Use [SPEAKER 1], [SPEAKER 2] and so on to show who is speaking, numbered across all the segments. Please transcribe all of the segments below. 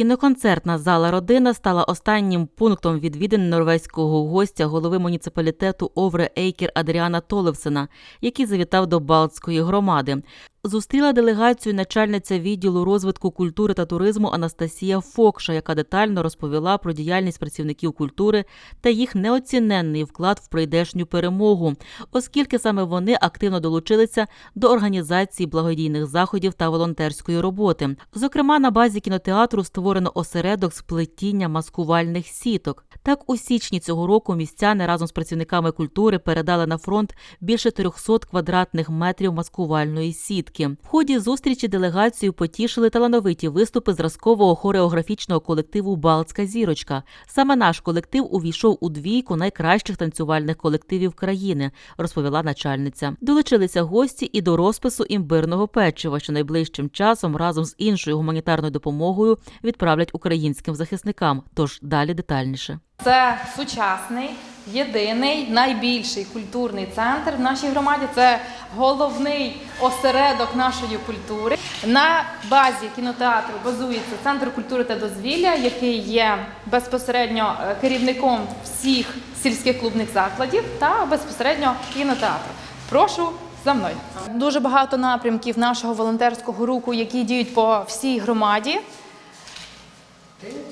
[SPEAKER 1] Кіноконцертна зала Родина стала останнім пунктом відвідин норвезького гостя голови муніципалітету Овре Ейкер Адріана Толевсена, який завітав до Балтської громади. Зустріла делегацію начальниця відділу розвитку культури та туризму Анастасія Фокша, яка детально розповіла про діяльність працівників культури та їх неоціненний вклад в прийдешню перемогу, оскільки саме вони активно долучилися до організації благодійних заходів та волонтерської роботи. Зокрема, на базі кінотеатру створено осередок з плетіння маскувальних сіток. Так, у січні цього року містяни разом з працівниками культури передали на фронт більше 300 квадратних метрів маскувальної сітки. В ході зустрічі делегацію потішили талановиті виступи зразкового хореографічного колективу Балтська зірочка. Саме наш колектив увійшов у двійку найкращих танцювальних колективів країни, розповіла начальниця. Долучилися гості і до розпису імбирного печива, що найближчим часом разом з іншою гуманітарною допомогою відправлять українським захисникам. Тож далі детальніше.
[SPEAKER 2] Це сучасний, єдиний, найбільший культурний центр в нашій громаді. Це головний осередок нашої культури. На базі кінотеатру базується центр культури та дозвілля, який є безпосередньо е, керівником всіх сільських клубних закладів та безпосередньо кінотеатру. Прошу. За мною дуже багато напрямків нашого волонтерського руху, які діють по всій громаді.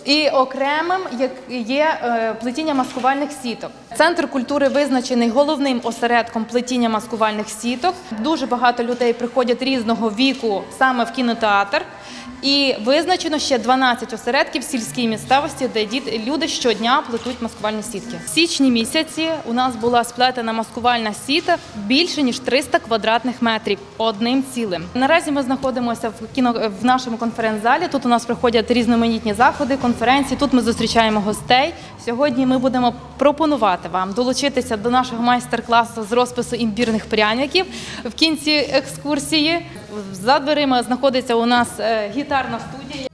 [SPEAKER 2] І окремим є е, плетіння маскувальних сіток. Центр культури визначений головним осередком плетіння маскувальних сіток. Дуже багато людей приходять різного віку саме в кінотеатр. І визначено ще 12 осередків сільській місцевості, де люди щодня плетуть маскувальні сітки. В січні місяці у нас була сплетена маскувальна сіта більше ніж 300 квадратних метрів одним цілим. Наразі ми знаходимося в кіно в нашому конференц-залі. Тут у нас проходять різноманітні заходи, конференції. Тут ми зустрічаємо гостей. Сьогодні ми будемо пропонувати вам долучитися до нашого майстер-класу з розпису імбірних пряників в кінці екскурсії. За дверима знаходиться у нас е, гітарна студія.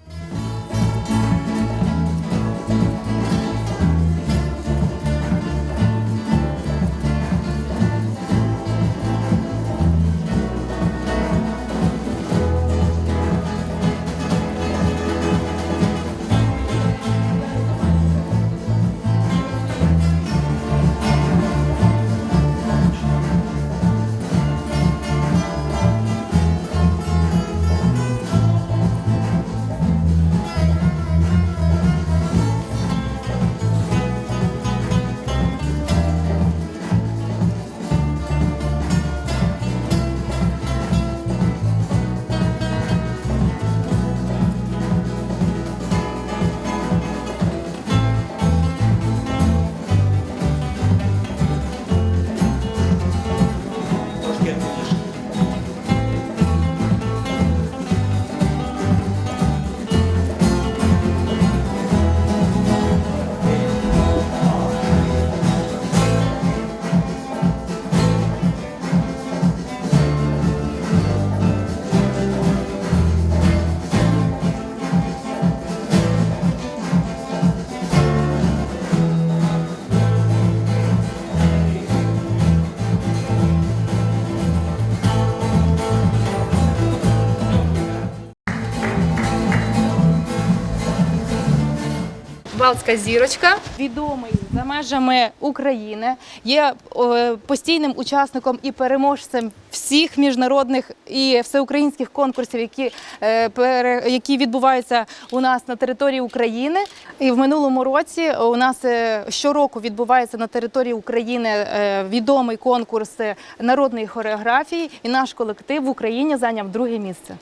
[SPEAKER 2] Балтська зірочка, відомий за межами України, є е, постійним учасником і переможцем всіх міжнародних і всеукраїнських конкурсів, які, е, які відбуваються у нас на території України. І в минулому році у нас е, щороку відбувається на території України відомий конкурс народної хореографії, і наш колектив в Україні зайняв друге місце.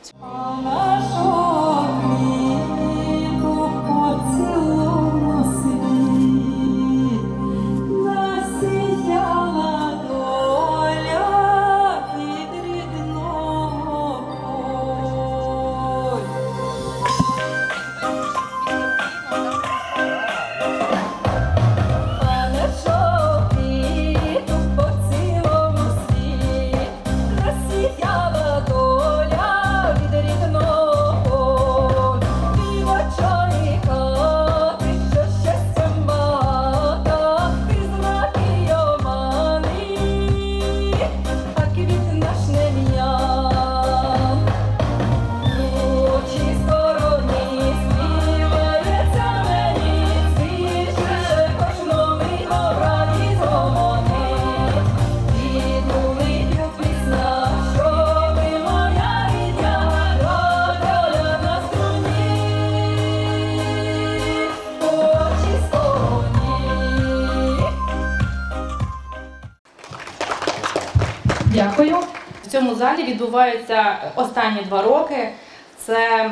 [SPEAKER 2] Відбуваються останні два роки. Це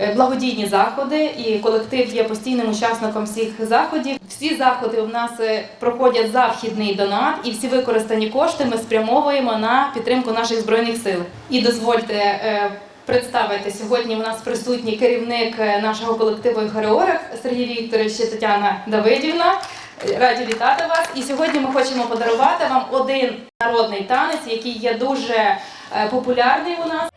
[SPEAKER 2] е, благодійні заходи, і колектив є постійним учасником всіх заходів. Всі заходи у нас е, проходять за вхідний донат, і всі використані кошти ми спрямовуємо на підтримку наших збройних сил. І дозвольте е, представити сьогодні. У нас присутній керівник нашого колективу і хореограф Сергій Вікторович і Тетяна Давидівна. Раді вітати вас. І сьогодні ми хочемо подарувати вам один народний танець, який є дуже е, популярний у нас.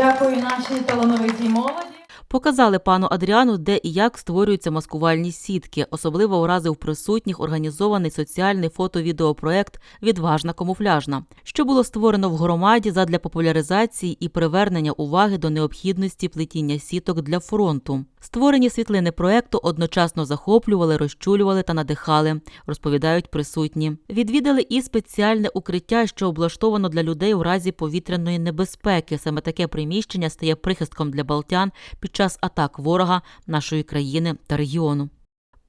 [SPEAKER 2] Дякую нашій талановитій молоді.
[SPEAKER 1] Показали пану Адріану, де і як створюються маскувальні сітки. Особливо уразив присутніх організований соціальний фото-відеопроект Відважна камуфляжна, що було створено в громаді задля популяризації і привернення уваги до необхідності плетіння сіток для фронту. Створені світлини проекту одночасно захоплювали, розчулювали та надихали, розповідають присутні. Відвідали і спеціальне укриття, що облаштовано для людей у разі повітряної небезпеки. Саме таке приміщення стає прихистком для балтян під атак ворога нашої країни та регіону.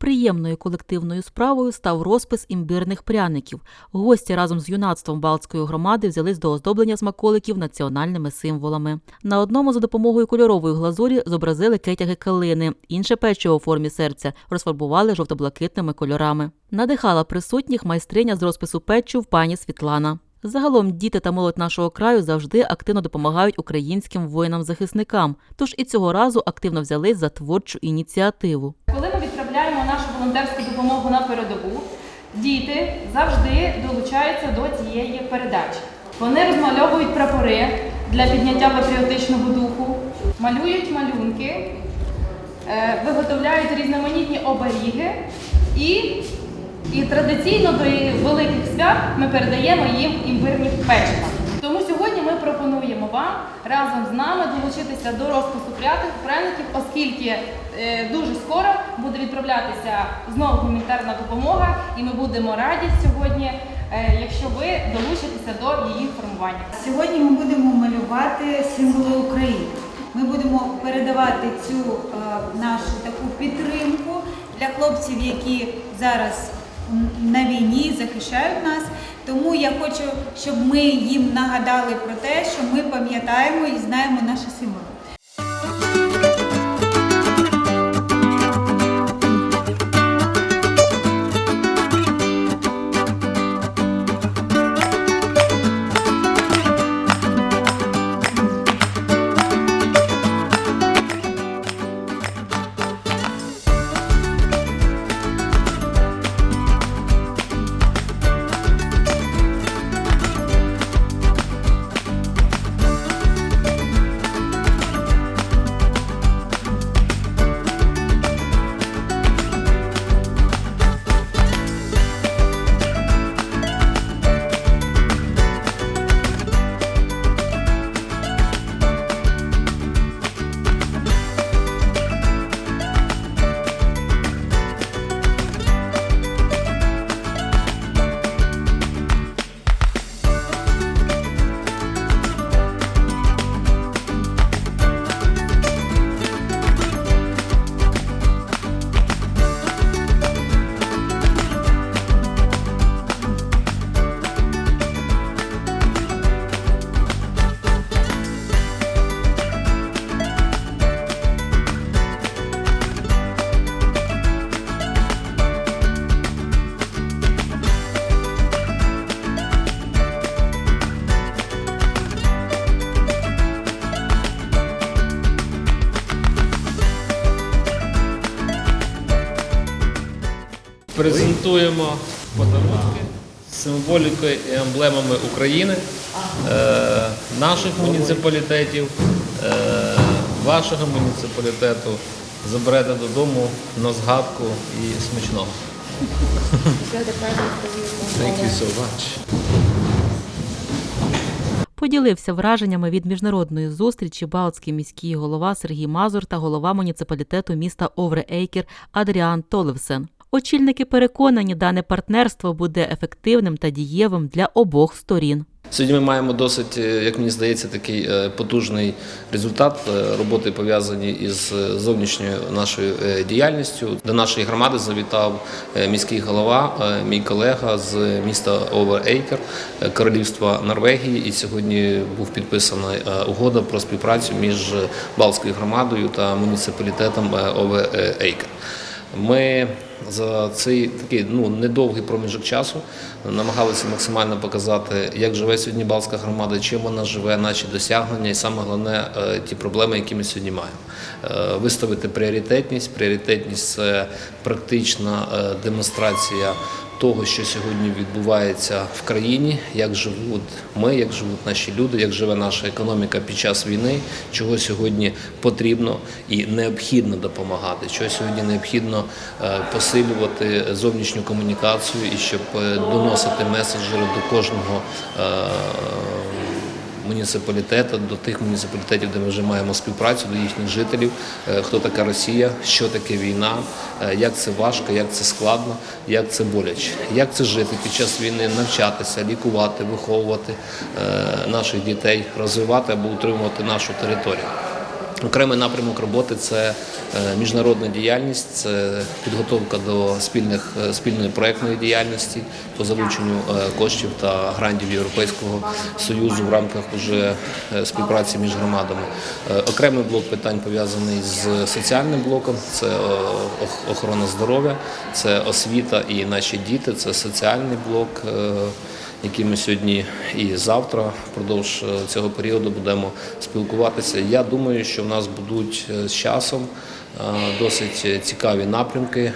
[SPEAKER 1] Приємною колективною справою став розпис імбирних пряників. Гості разом з юнацтвом Балтської громади взялись до оздоблення смаколиків національними символами. На одному за допомогою кольорової глазурі зобразили кетяги калини, інше печиво у формі серця розфарбували жовто-блакитними кольорами. Надихала присутніх майстриня з розпису печив пані Світлана. Загалом діти та молодь нашого краю завжди активно допомагають українським воїнам-захисникам. Тож і цього разу активно взялись за творчу ініціативу.
[SPEAKER 2] Коли ми відправляємо нашу волонтерську допомогу на передову, діти завжди долучаються до цієї передачі. Вони розмальовують прапори для підняття патріотичного духу, малюють малюнки, е, виготовляють різноманітні оберіги і, і традиційно до великих свят ми передаємо їм імбирні печива. Тому сьогодні ми пропонуємо вам разом з нами долучитися до розпису пряників, оскільки е, дуже скоро буде відправлятися знову гуманітарна допомога, і ми будемо раді сьогодні, е, якщо ви долучитеся до її формування.
[SPEAKER 3] Сьогодні ми будемо малювати символи України. Ми будемо передавати цю е, нашу таку підтримку для хлопців, які зараз на війні захищають нас. Тому я хочу, щоб ми їм нагадали про те, що ми пам'ятаємо і знаємо наші символи.
[SPEAKER 4] Презентуємо подарунки з символікою і емблемами України, е, наших муніципалітетів, е, вашого муніципалітету. Заберете додому на згадку і смачного. Thank you so much.
[SPEAKER 1] Поділився враженнями від міжнародної зустрічі Балтський міський голова Сергій Мазур та голова муніципалітету міста Овре Ейкер Адріан Толевсен. Очільники переконані, дане партнерство буде ефективним та дієвим для обох сторін.
[SPEAKER 4] Сьогодні ми маємо досить, е, як мені здається, такий е, потужний результат е, роботи пов'язані із зовнішньою нашою діяльністю. До нашої громади завітав міський голова, мій колега з міста Оверейкер, королівства Норвегії. І сьогодні був підписана угода про співпрацю між Балтською громадою та муніципалітетом Оверейкер. Ми за цей такий ну недовгий проміжок часу намагалися максимально показати, як живе сьогодні Балська громада, чим вона живе, наші досягнення, і саме головне е, ті проблеми, які ми сьогодні маємо. Е, Виставити пріоритетність. Пріоритетність це практична е, демонстрація того, що сьогодні відбувається в країні, як живуть ми, як живуть наші люди, як живе наша економіка під час війни, чого сьогодні потрібно і необхідно допомагати, чого сьогодні необхідно е, посилювати зовнішню комунікацію і щоб е, доносити меседжери до кожного. Муніципалітету до тих муніципалітетів, де ми вже маємо співпрацю, до їхніх жителів, е, хто така Росія, що таке війна, е, як це важко, як це складно, як це боляче, як це жити під час війни, навчатися, лікувати, виховувати е, наших дітей, розвивати або утримувати нашу територію. Окремий напрямок роботи це е, міжнародна діяльність, це підготовка до спільних е, спільної проектної діяльності по залученню е, коштів та грантів Європейського союзу в рамках уже співпраці між громадами. Окремий блок питань пов'язаний з соціальним блоком, це охорона здоров'я, це освіта і наші діти, це соціальний блок. Які ми сьогодні і завтра впродовж е, цього періоду будемо спілкуватися. Я думаю, що в нас будуть е, з часом е, досить цікаві напрямки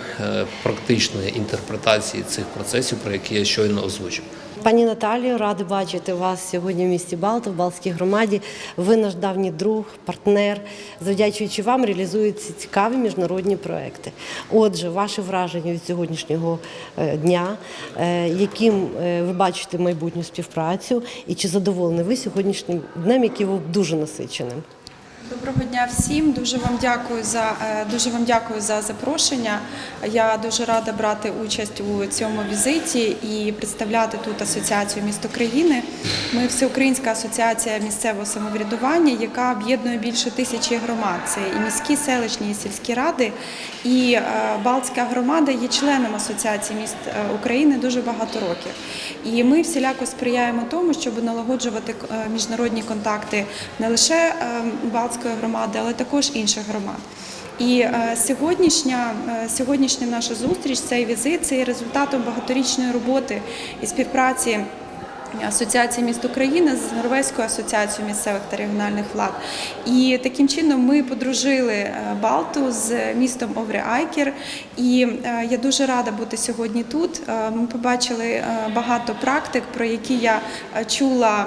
[SPEAKER 4] практичної інтерпретації цих процесів, про які я щойно озвучив.
[SPEAKER 5] Пані Наталію, ради бачити вас сьогодні в місті Балта, в Балтській громаді. Ви наш давній друг, партнер. Завдячуючи вам, реалізуються цікаві міжнародні проекти. Отже, ваші враження від сьогоднішнього е, дня, е, яким е, ви бачите майбутню співпрацю, і чи задоволені ви сьогоднішнім днем, який був дуже насиченим?
[SPEAKER 6] Доброго дня всім. Дуже вам дякую за е, дуже вам дякую за запрошення. Я дуже рада брати участь у цьому візиті і представляти тут асоціацію міст України. Ми всеукраїнська асоціація місцевого самоврядування, яка об'єднує більше тисячі громад. Це і міські, селищні, і сільські ради. І е, Балтська громада є членом асоціації міст е, України дуже багато років. І ми всіляко сприяємо тому, щоб налагоджувати міжнародні контакти не лише е, Балтської громади, але також інших громад. І е, сьогоднішня, е, сьогоднішня наша зустріч, цей візит, це є результатом багаторічної роботи і співпраці. Асоціації міст України з Норвезькою асоціацією місцевих та регіональних влад. І таким чином ми подружили е, Балту з містом Овре Айкер. І е, я дуже рада бути сьогодні тут. Е, Ми побачили багато практик, про які я чула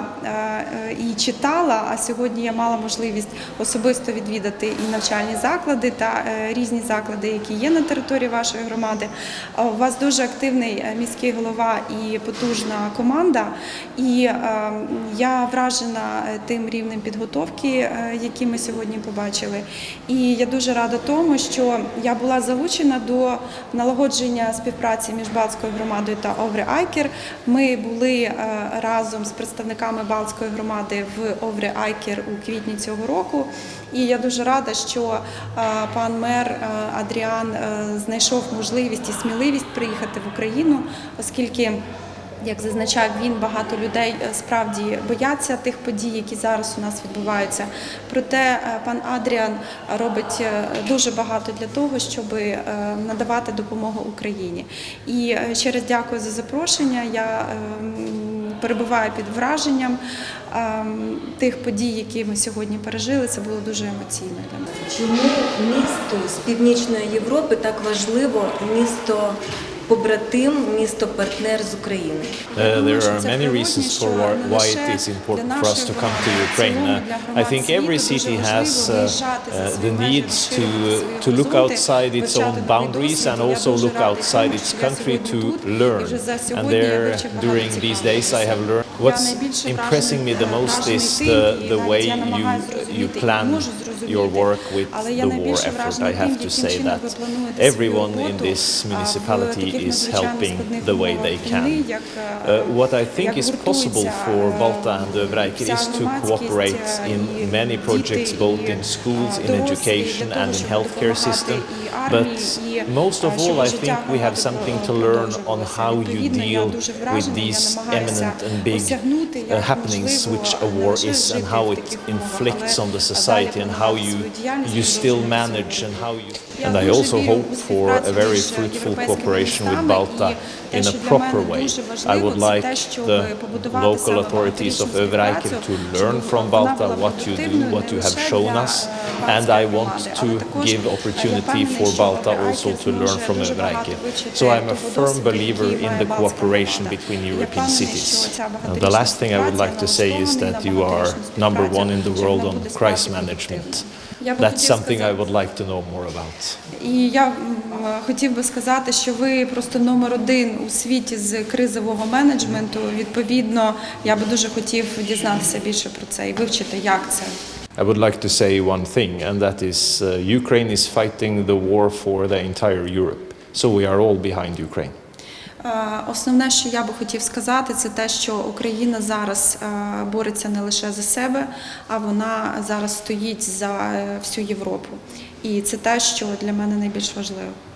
[SPEAKER 6] і читала. А сьогодні я мала можливість особисто відвідати і навчальні заклади та різні заклади, які є на території вашої громади. У вас дуже активний міський голова і потужна команда. І е, я вражена е, тим рівнем підготовки, е, який ми сьогодні побачили. І я дуже рада тому, що я була залучена до налагодження співпраці між Балтською громадою та Овре Айкер. Ми були е, разом з представниками Балтської громади в Овре Айкер у квітні цього року. І я дуже рада, що пан мер Адріан знайшов можливість і сміливість приїхати в Україну, оскільки. Як зазначав він, багато людей е, справді бояться тих подій, які зараз у нас відбуваються. Проте е, пан Адріан робить е, дуже багато для того, щоб надавати допомогу Україні. І ще раз дякую за запрошення. Я ем, перебуваю під враженням ем, тих подій, які ми сьогодні пережили. Це було дуже емоційно.
[SPEAKER 7] Чому місто з північної Європи так важливо місто побратим, місто партнер з України?
[SPEAKER 8] Uh, there are many reasons for why, why it is important for us to come to Ukraine. Uh, I think every city has uh, uh, the need to to look outside its own boundaries and also look outside its country to learn. And there, during these days, I have learned. What's impressing me the most is the the way you you plan your work with the war effort. I have to say that everyone in this municipality is helping the way they can. Uh, what I think is possible for Balta and Övreiker is to cooperate in many projects, both in schools, in education, and in healthcare system. But most of all, I think we have something to learn on how you deal with these eminent and big uh, happenings which a war is, and how it inflicts on the society, and how you you still manage, and how you. And I also hope for a very fruitful cooperation with Balta in a proper way. I would like the local authorities of Övereiker to learn from Balta what you do, what you have shown us, and I want to give opportunity for Balta also to learn from Övereiker. So I'm a firm believer in the cooperation between European cities. Uh, the last thing I would like to say is that you are number one in the world on crisis management. That's something I would like to know more about.
[SPEAKER 6] І я хотів би сказати, що ви просто номер один у світі з кризового менеджменту. Відповідно, я би дуже хотів дізнатися більше про це і вивчити, як це.
[SPEAKER 8] I would like to say one thing, and that is uh, Ukraine is fighting the war for the entire Europe. So we are all behind Ukraine.
[SPEAKER 6] Е, Основне, що я би хотів сказати, це те, що Україна зараз е, бореться не лише за себе, а вона зараз стоїть за е, всю Європу. І це те, що для мене найбільш важливо.